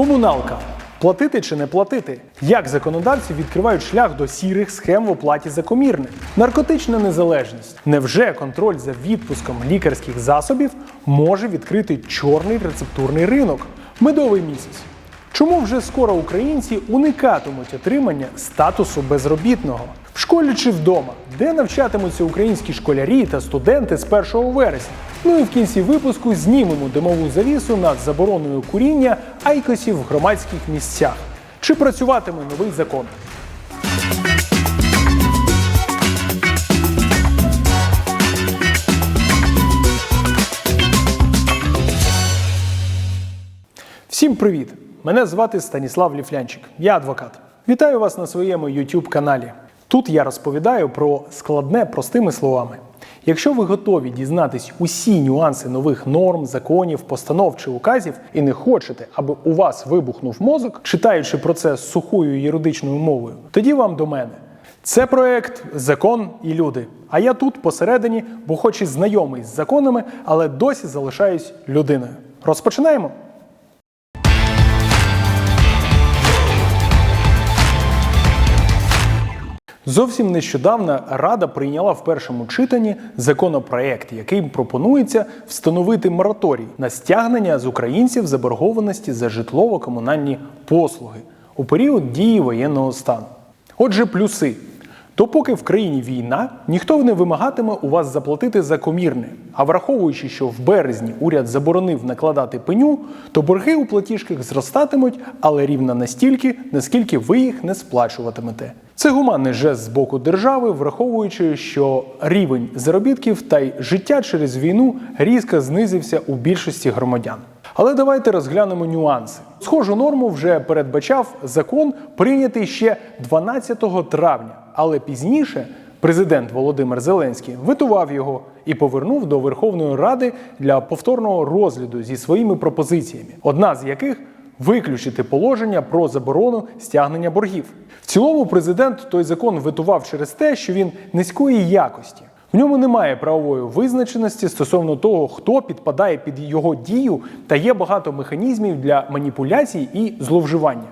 Комуналка. Платити чи не платити? Як законодавці відкривають шлях до сірих схем в оплаті за комірне? Наркотична незалежність. Невже контроль за відпуском лікарських засобів може відкрити чорний рецептурний ринок? Медовий місяць. Чому вже скоро українці уникатимуть отримання статусу безробітного? В школі чи вдома, де навчатимуться українські школярі та студенти з 1 вересня? Ну і в кінці випуску знімемо димову завісу над забороною куріння айкосів в громадських місцях. Чи працюватиме новий закон? Всім привіт! Мене звати Станіслав Ліфлянчик. Я адвокат. Вітаю вас на своєму YouTube каналі. Тут я розповідаю про складне простими словами. Якщо ви готові дізнатись усі нюанси нових норм, законів, постанов чи указів і не хочете, аби у вас вибухнув мозок, читаючи про це з сухою юридичною мовою, тоді вам до мене. Це проект Закон і люди. А я тут посередині, бо хоч і знайомий з законами, але досі залишаюсь людиною. Розпочинаємо. Зовсім нещодавно Рада прийняла в першому читанні законопроект, яким пропонується встановити мораторій на стягнення з українців заборгованості за житлово-комунальні послуги у період дії воєнного стану. Отже, плюси. Допоки в країні війна, ніхто не вимагатиме у вас заплатити за комірне. А враховуючи, що в березні уряд заборонив накладати пеню, то борги у платіжках зростатимуть, але рівно настільки, наскільки ви їх не сплачуватимете. Це гуманний жест з боку держави, враховуючи, що рівень заробітків та й життя через війну різко знизився у більшості громадян. Але давайте розглянемо нюанси. Схожу норму вже передбачав закон, прийнятий ще 12 травня, але пізніше президент Володимир Зеленський витував його і повернув до Верховної Ради для повторного розгляду зі своїми пропозиціями, одна з яких виключити положення про заборону стягнення боргів. В цілому президент той закон витував через те, що він низької якості. В ньому немає правової визначеності стосовно того, хто підпадає під його дію, та є багато механізмів для маніпуляцій і зловживання.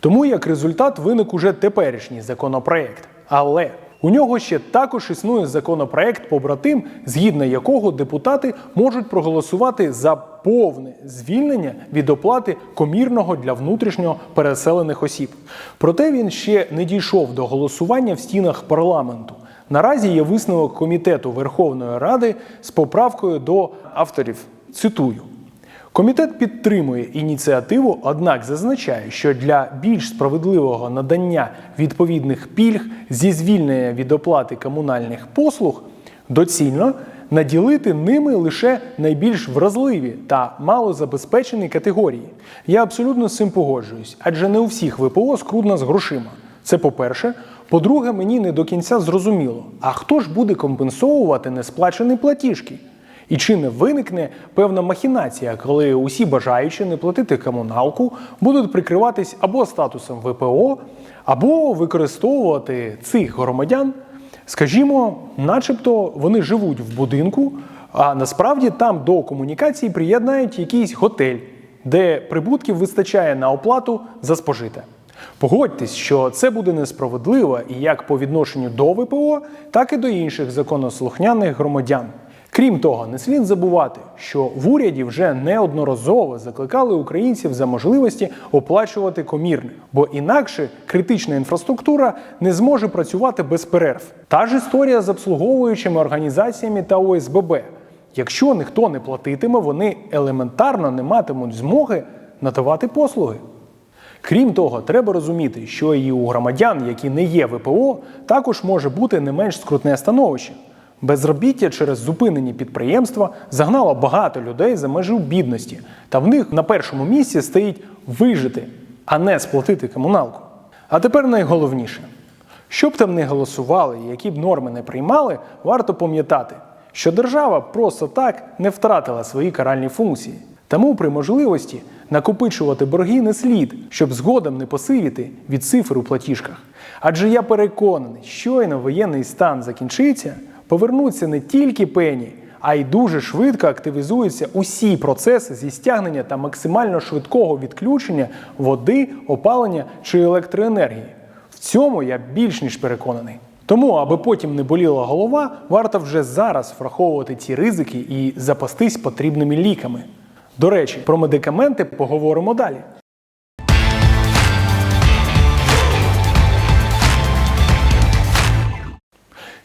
Тому як результат виник уже теперішній законопроект. Але у нього ще також існує законопроект побратим, згідно якого депутати можуть проголосувати за повне звільнення від оплати комірного для внутрішньо переселених осіб. Проте він ще не дійшов до голосування в стінах парламенту. Наразі є висновок комітету Верховної Ради з поправкою до авторів. Цитую. Комітет підтримує ініціативу, однак зазначає, що для більш справедливого надання відповідних пільг зі звільнення від оплати комунальних послуг доцільно наділити ними лише найбільш вразливі та малозабезпечені категорії. Я абсолютно з цим погоджуюсь, адже не у всіх ВПО скрудно з грошима. Це по-перше. По-друге, мені не до кінця зрозуміло, а хто ж буде компенсовувати несплачені платіжки? І чи не виникне певна махінація, коли усі бажаючі не платити комуналку будуть прикриватись або статусом ВПО, або використовувати цих громадян, скажімо, начебто вони живуть в будинку, а насправді там до комунікації приєднають якийсь готель, де прибутків вистачає на оплату за спожите. Погодьтесь, що це буде несправедливо і як по відношенню до ВПО, так і до інших законослухняних громадян. Крім того, не слід забувати, що в уряді вже неодноразово закликали українців за можливості оплачувати комірне, бо інакше критична інфраструктура не зможе працювати без перерв. Та ж історія з обслуговуючими організаціями та ОСББ. Якщо ніхто не платитиме, вони елементарно не матимуть змоги надавати послуги. Крім того, треба розуміти, що і у громадян, які не є ВПО, також може бути не менш скрутне становище. Безробіття через зупинені підприємства загнало багато людей за межу бідності, та в них на першому місці стоїть вижити, а не сплатити комуналку. А тепер найголовніше: що б там не голосували, які б норми не приймали, варто пам'ятати, що держава просто так не втратила свої каральні функції. Тому при можливості накопичувати борги не слід, щоб згодом не посивіти від цифр у платіжках. Адже я переконаний, щойно воєнний стан закінчиться, повернуться не тільки пені, а й дуже швидко активізуються усі процеси зі стягнення та максимально швидкого відключення води, опалення чи електроенергії. В цьому я більш ніж переконаний. Тому, аби потім не боліла голова, варто вже зараз враховувати ці ризики і запастись потрібними ліками. До речі, про медикаменти поговоримо далі.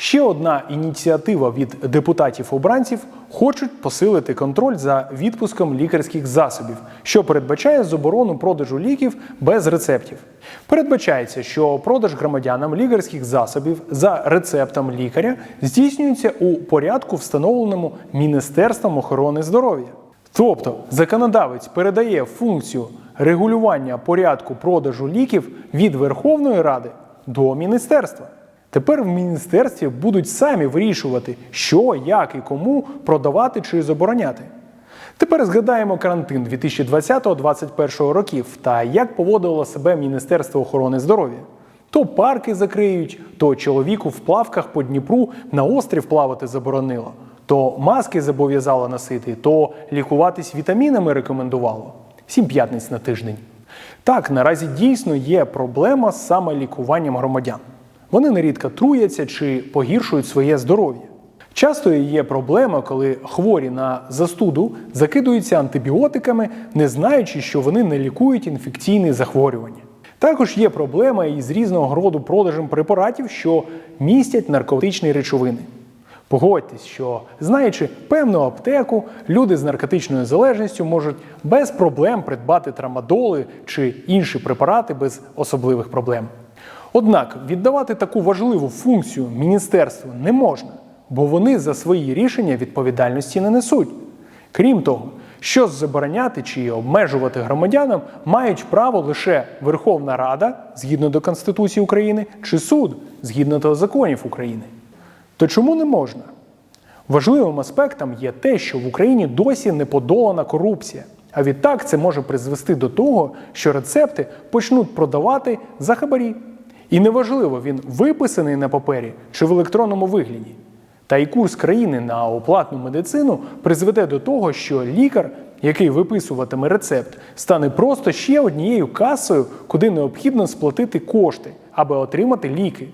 Ще одна ініціатива від депутатів-обранців хочуть посилити контроль за відпуском лікарських засобів, що передбачає заборону продажу ліків без рецептів. Передбачається, що продаж громадянам лікарських засобів за рецептом лікаря здійснюється у порядку, встановленому Міністерством охорони здоров'я. Тобто законодавець передає функцію регулювання порядку продажу ліків від Верховної Ради до міністерства. Тепер в міністерстві будуть самі вирішувати, що, як і кому продавати чи забороняти. Тепер згадаємо карантин 2020-2021 років та як поводило себе Міністерство охорони здоров'я. То парки закриють, то чоловіку в плавках по Дніпру на острів плавати заборонило, то маски зобов'язало носити, то лікуватись вітамінами рекомендувало. Сім п'ятниць на тиждень. Так, наразі дійсно є проблема з самолікуванням громадян. Вони нерідко труяться чи погіршують своє здоров'я. Часто є проблема, коли хворі на застуду закидуються антибіотиками, не знаючи, що вони не лікують інфекційні захворювання. Також є проблема із різного роду продажем препаратів, що містять наркотичні речовини. Погодьтесь, що знаючи певну аптеку, люди з наркотичною залежністю можуть без проблем придбати трамадоли чи інші препарати без особливих проблем. Однак віддавати таку важливу функцію міністерству не можна, бо вони за свої рішення відповідальності не несуть. Крім того, що забороняти чи обмежувати громадянам мають право лише Верховна Рада згідно до Конституції України чи суд згідно до законів України. То чому не можна? Важливим аспектом є те, що в Україні досі не подолана корупція. А відтак це може призвести до того, що рецепти почнуть продавати за хабарі. І неважливо, він виписаний на папері чи в електронному вигляді. Та й курс країни на оплатну медицину призведе до того, що лікар, який виписуватиме рецепт, стане просто ще однією касою, куди необхідно сплатити кошти, аби отримати ліки.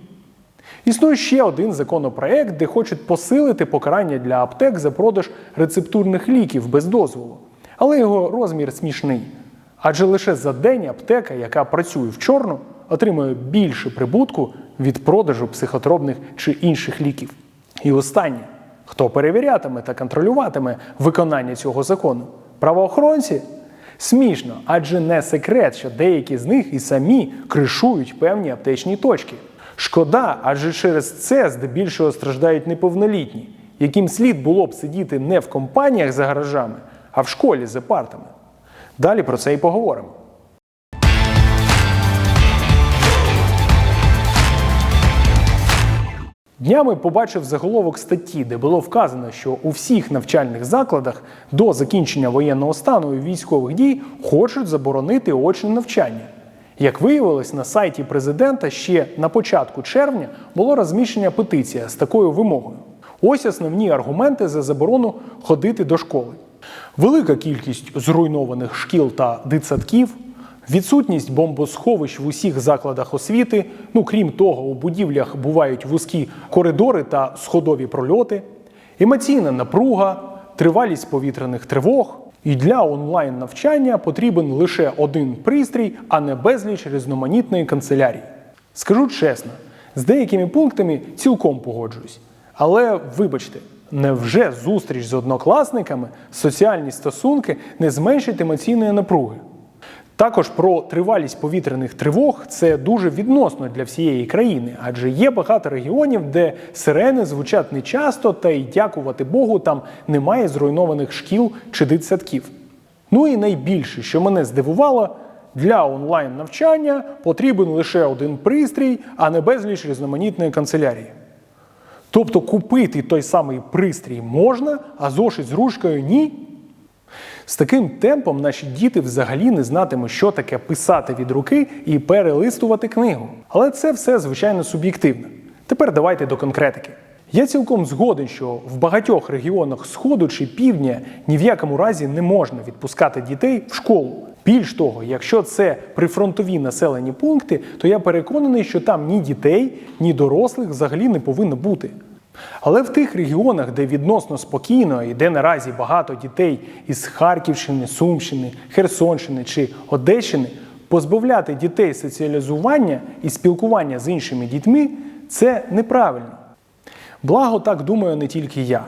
Існує ще один законопроект, де хочуть посилити покарання для аптек за продаж рецептурних ліків без дозволу. Але його розмір смішний. Адже лише за день аптека, яка працює в чорну, отримує більше прибутку від продажу психотропних чи інших ліків. І останнє, хто перевірятиме та контролюватиме виконання цього закону? Правоохоронці? Смішно, адже не секрет, що деякі з них і самі кришують певні аптечні точки. Шкода, адже через це здебільшого страждають неповнолітні, яким слід було б сидіти не в компаніях за гаражами, а в школі за партами. Далі про це і поговоримо. Днями побачив заголовок статті, де було вказано, що у всіх навчальних закладах до закінчення воєнного стану і військових дій хочуть заборонити очне навчання. Як виявилось, на сайті президента ще на початку червня було розміщення петиція з такою вимогою. Ось основні аргументи за заборону ходити до школи. Велика кількість зруйнованих шкіл та дитсадків, відсутність бомбосховищ в усіх закладах освіти. Ну крім того, у будівлях бувають вузькі коридори та сходові прольоти, емоційна напруга, тривалість повітряних тривог. І для онлайн навчання потрібен лише один пристрій, а не безліч різноманітної канцелярії. Скажу чесно, з деякими пунктами цілком погоджуюсь. Але вибачте, невже зустріч з однокласниками, соціальні стосунки не зменшать емоційної напруги? Також про тривалість повітряних тривог це дуже відносно для всієї країни, адже є багато регіонів, де сирени звучать нечасто, та й дякувати Богу, там немає зруйнованих шкіл чи дитсадків. Ну і найбільше, що мене здивувало, для онлайн навчання потрібен лише один пристрій, а не безліч різноманітної канцелярії. Тобто купити той самий пристрій можна, а зошит з ручкою ні. З таким темпом наші діти взагалі не знатимуть, що таке писати від руки і перелистувати книгу. Але це все, звичайно, суб'єктивно. Тепер давайте до конкретики. Я цілком згоден, що в багатьох регіонах Сходу чи Півдня ні в якому разі не можна відпускати дітей в школу. Більш того, якщо це прифронтові населені пункти, то я переконаний, що там ні дітей, ні дорослих взагалі не повинно бути. Але в тих регіонах, де відносно спокійно і де наразі багато дітей із Харківщини, Сумщини, Херсонщини чи Одещини, позбавляти дітей соціалізування і спілкування з іншими дітьми це неправильно. Благо, так думаю не тільки я.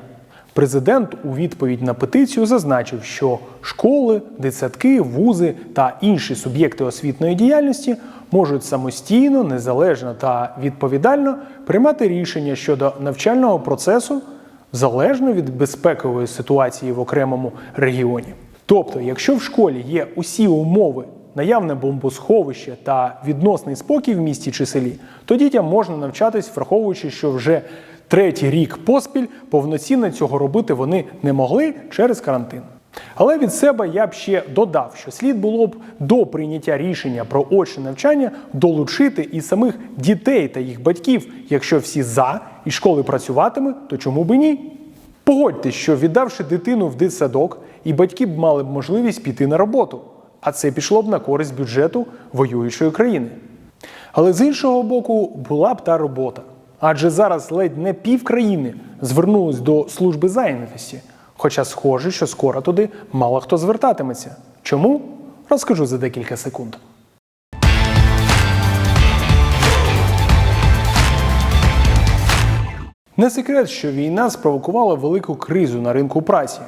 Президент у відповідь на петицію зазначив, що школи, дитсадки, вузи та інші суб'єкти освітньої діяльності можуть самостійно, незалежно та відповідально приймати рішення щодо навчального процесу залежно від безпекової ситуації в окремому регіоні. Тобто, якщо в школі є усі умови, наявне бомбосховище та відносний спокій в місті чи селі, то дітям можна навчатись, враховуючи, що вже третій рік поспіль повноцінно цього робити вони не могли через карантин. Але від себе я б ще додав, що слід було б до прийняття рішення про очне навчання долучити і самих дітей та їх батьків. Якщо всі за і школи працюватиме, то чому би ні? Погодьтесь, що віддавши дитину в дитсадок, і батьки б мали б можливість піти на роботу, а це пішло б на користь бюджету воюючої країни. Але з іншого боку, була б та робота. Адже зараз ледь не пів країни звернулись до служби зайнятості. Хоча схоже, що скоро туди мало хто звертатиметься. Чому? Розкажу за декілька секунд. Не секрет, що війна спровокувала велику кризу на ринку праці.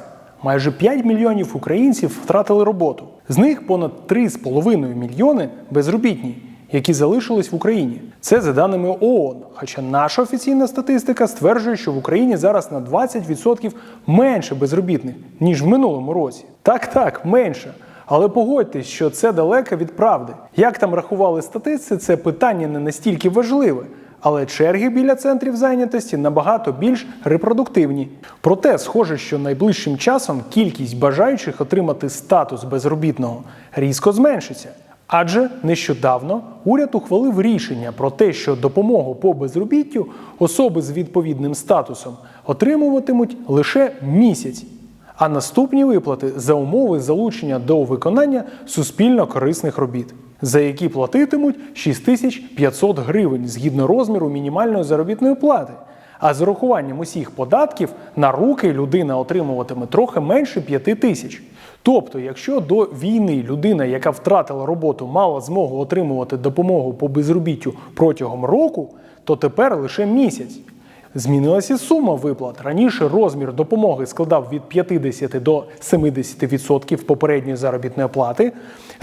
Майже 5 мільйонів українців втратили роботу. З них понад 3,5 мільйони безробітні, які залишились в Україні. Це за даними ООН. Хоча наша офіційна статистика стверджує, що в Україні зараз на 20% менше безробітних, ніж в минулому році. Так, так, менше. Але погодьтесь, що це далеко від правди. Як там рахували статисти, це питання не настільки важливе. Але черги біля центрів зайнятості набагато більш репродуктивні. Проте, схоже, що найближчим часом кількість бажаючих отримати статус безробітного різко зменшиться. Адже нещодавно уряд ухвалив рішення про те, що допомогу по безробіттю особи з відповідним статусом отримуватимуть лише місяць, а наступні виплати за умови залучення до виконання суспільно корисних робіт, за які платитимуть 6500 гривень згідно розміру мінімальної заробітної плати. А з урахуванням усіх податків на руки людина отримуватиме трохи менше 5 тисяч. Тобто, якщо до війни людина, яка втратила роботу, мала змогу отримувати допомогу по безробіттю протягом року, то тепер лише місяць. Змінилася сума виплат. Раніше розмір допомоги складав від 50 до 70% попередньої заробітної плати.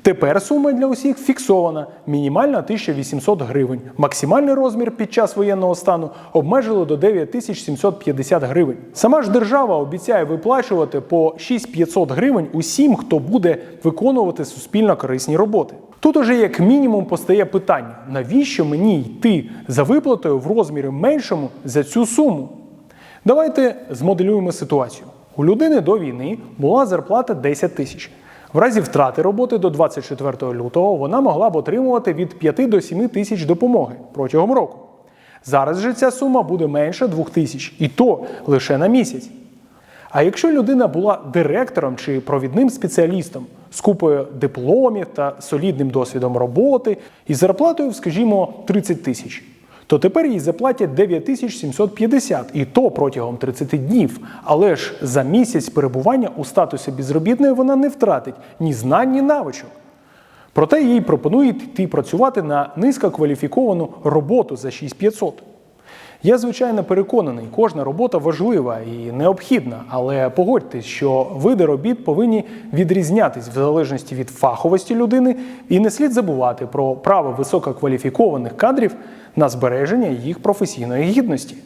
Тепер сума для усіх фіксована мінімальна 1800 гривень. Максимальний розмір під час воєнного стану обмежили до 9750 гривень. Сама ж держава обіцяє виплачувати по 6500 гривень усім, хто буде виконувати суспільно корисні роботи. Тут уже як мінімум постає питання, навіщо мені йти за виплатою в розмірі меншому за цю суму? Давайте змоделюємо ситуацію. У людини до війни була зарплата 10 тисяч. В разі втрати роботи до 24 лютого вона могла б отримувати від 5 до 7 тисяч допомоги протягом року. Зараз же ця сума буде менше 2 тисяч, і то лише на місяць. А якщо людина була директором чи провідним спеціалістом з купою дипломів та солідним досвідом роботи і зарплатою, скажімо, 30 тисяч, то тепер їй заплатять 9750 і то протягом 30 днів. Але ж за місяць перебування у статусі безробітної вона не втратить ні знань, ні навичок. Проте їй пропонують йти працювати на низькокваліфіковану роботу за 6500. Я, звичайно, переконаний, кожна робота важлива і необхідна, але погодьтесь, що види робіт повинні відрізнятись в залежності від фаховості людини, і не слід забувати про право висококваліфікованих кадрів на збереження їх професійної гідності.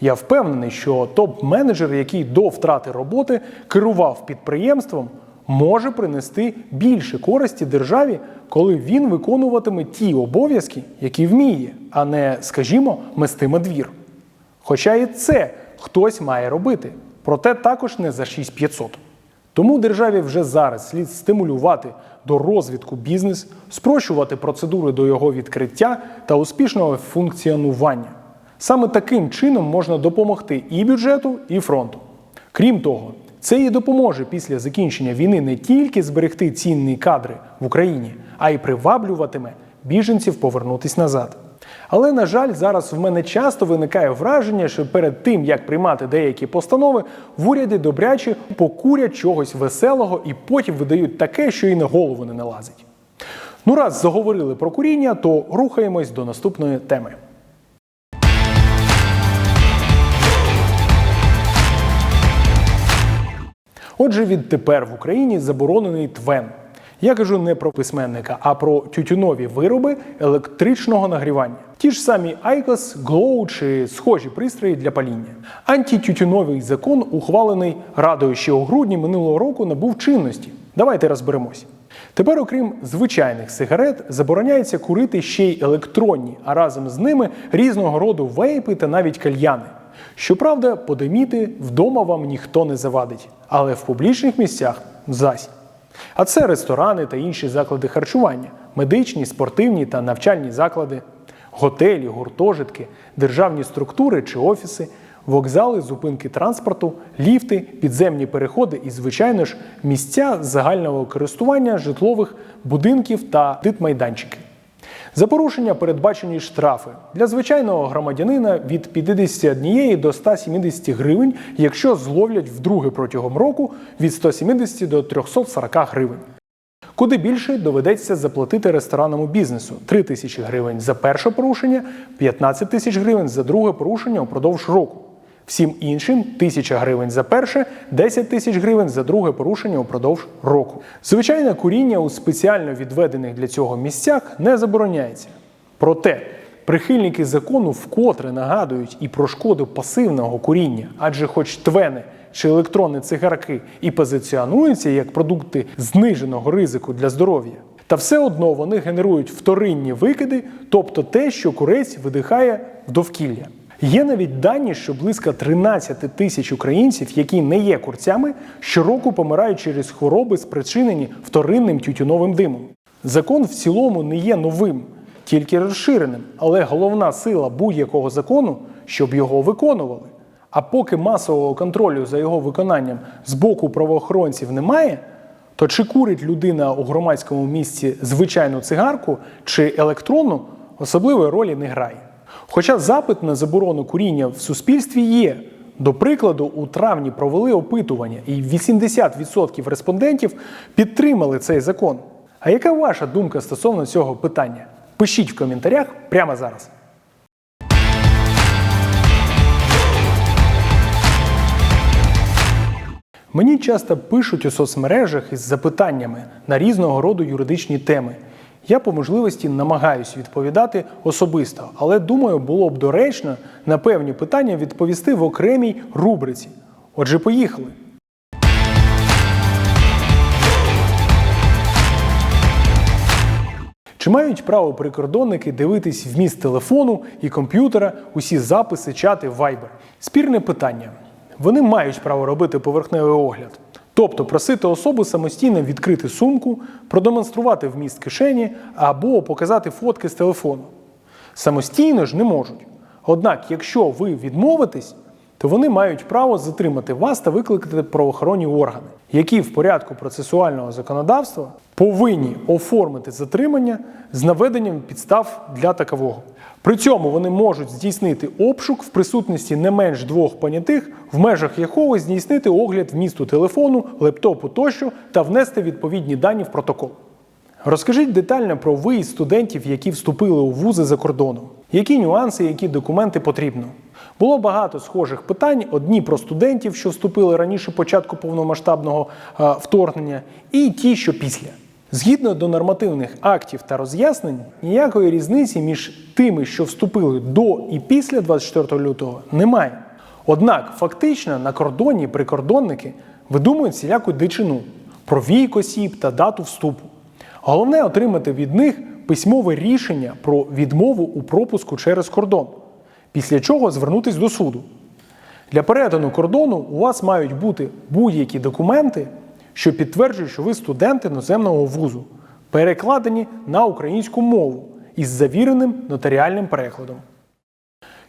Я впевнений, що топ-менеджер, який до втрати роботи керував підприємством, може принести більше користі державі, коли він виконуватиме ті обов'язки, які вміє, а не, скажімо, местиме двір. Хоча і це хтось має робити, проте також не за 6500. Тому державі вже зараз слід стимулювати до розвитку бізнес, спрощувати процедури до його відкриття та успішного функціонування. Саме таким чином можна допомогти і бюджету, і фронту. Крім того, це і допоможе після закінчення війни не тільки зберегти цінні кадри в Україні, а й приваблюватиме біженців повернутись назад. Але, на жаль, зараз в мене часто виникає враження, що перед тим, як приймати деякі постанови, в уряді добряче покурять чогось веселого і потім видають таке, що і на голову не налазить. Ну, раз заговорили про куріння, то рухаємось до наступної теми. Отже, відтепер в Україні заборонений твен. Я кажу не про письменника, а про тютюнові вироби електричного нагрівання. Ті ж самі IQOS, Glow чи схожі пристрої для паління. Антитютюновий закон, ухвалений Радою ще у грудні минулого року, набув чинності. Давайте розберемось. Тепер, окрім звичайних сигарет, забороняється курити ще й електронні, а разом з ними різного роду вейпи та навіть кальяни. Щоправда, подиміти вдома вам ніхто не завадить, але в публічних місцях зась. А це ресторани та інші заклади харчування, медичні, спортивні та навчальні заклади, готелі, гуртожитки, державні структури чи офіси, вокзали, зупинки транспорту, ліфти, підземні переходи і, звичайно ж, місця загального користування житлових будинків та дитмайданчики. За порушення передбачені штрафи для звичайного громадянина від 51 до 170 гривень, якщо зловлять вдруге протягом року від 170 до 340 гривень. Куди більше доведеться заплатити ресторанному бізнесу 3 тисячі гривень за перше порушення, 15 тисяч гривень за друге порушення упродовж року. Всім іншим 1000 гривень за перше, 10 тисяч гривень за друге порушення упродовж року. Звичайно, куріння у спеціально відведених для цього місцях не забороняється. Проте прихильники закону вкотре нагадують і про шкоду пасивного куріння, адже хоч твени чи електронні цигарки і позиціонуються як продукти зниженого ризику для здоров'я. Та все одно вони генерують вторинні викиди, тобто те, що курець видихає в довкілля. Є навіть дані, що близько 13 тисяч українців, які не є курцями, щороку помирають через хвороби, спричинені вторинним тютюновим димом. Закон в цілому не є новим, тільки розширеним, але головна сила будь-якого закону, щоб його виконували. А поки масового контролю за його виконанням з боку правоохоронців немає, то чи курить людина у громадському місці звичайну цигарку чи електронну, особливої ролі не грає. Хоча запит на заборону куріння в суспільстві є. До прикладу, у травні провели опитування, і 80% респондентів підтримали цей закон. А яка ваша думка стосовно цього питання? Пишіть в коментарях прямо зараз. Мені часто пишуть у соцмережах із запитаннями на різного роду юридичні теми. Я по можливості намагаюсь відповідати особисто, але думаю, було б доречно на певні питання відповісти в окремій рубриці. Отже, поїхали. Чи мають право прикордонники дивитись вміст телефону і комп'ютера, усі записи, чати, вайбер? Спірне питання. Вони мають право робити поверхневий огляд. Тобто просити особу самостійно відкрити сумку, продемонструвати вміст кишені або показати фотки з телефону. Самостійно ж не можуть. Однак, якщо ви відмовитесь, то вони мають право затримати вас та викликати правоохоронні органи, які в порядку процесуального законодавства повинні оформити затримання з наведенням підстав для такового. При цьому вони можуть здійснити обшук в присутності не менш двох понятих, в межах якого здійснити огляд вмісту телефону, лептопу тощо та внести відповідні дані в протокол. Розкажіть детально про виїзд студентів, які вступили у вузи за кордоном. Які нюанси, які документи потрібно? Було багато схожих питань: одні про студентів, що вступили раніше початку повномасштабного е, вторгнення, і ті, що після. Згідно до нормативних актів та роз'яснень, ніякої різниці між тими, що вступили до і після 24 лютого, немає. Однак фактично на кордоні прикордонники видумують всіляку дичину про вік осіб та дату вступу. Головне отримати від них письмове рішення про відмову у пропуску через кордон, після чого звернутися до суду. Для перетину кордону у вас мають бути будь-які документи, що підтверджують, що ви студент іноземного вузу, перекладені на українську мову із завіреним нотаріальним перекладом.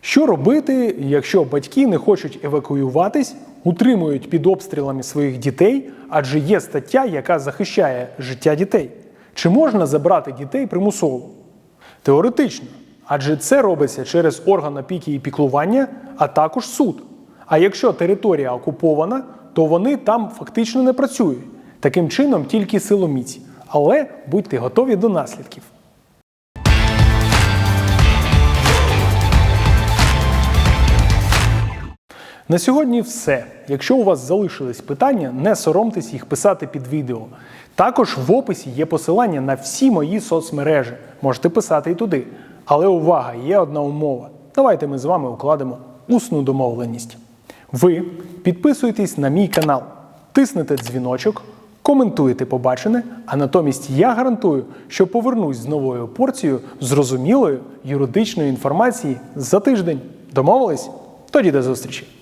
Що робити, якщо батьки не хочуть евакуюватись, утримують під обстрілами своїх дітей, адже є стаття, яка захищає життя дітей? Чи можна забрати дітей примусово? Теоретично, адже це робиться через орган опіки і піклування, а також суд. А якщо територія окупована, то вони там фактично не працюють. Таким чином тільки силоміць. Але будьте готові до наслідків. На сьогодні все. Якщо у вас залишились питання, не соромтесь їх писати під відео. Також в описі є посилання на всі мої соцмережі. Можете писати і туди. Але увага, є одна умова. Давайте ми з вами укладемо усну домовленість. Ви підписуєтесь на мій канал, тиснете дзвіночок, коментуєте побачене, а натомість я гарантую, що повернусь з новою порцією зрозумілої юридичної інформації за тиждень. Домовились? Тоді до зустрічі!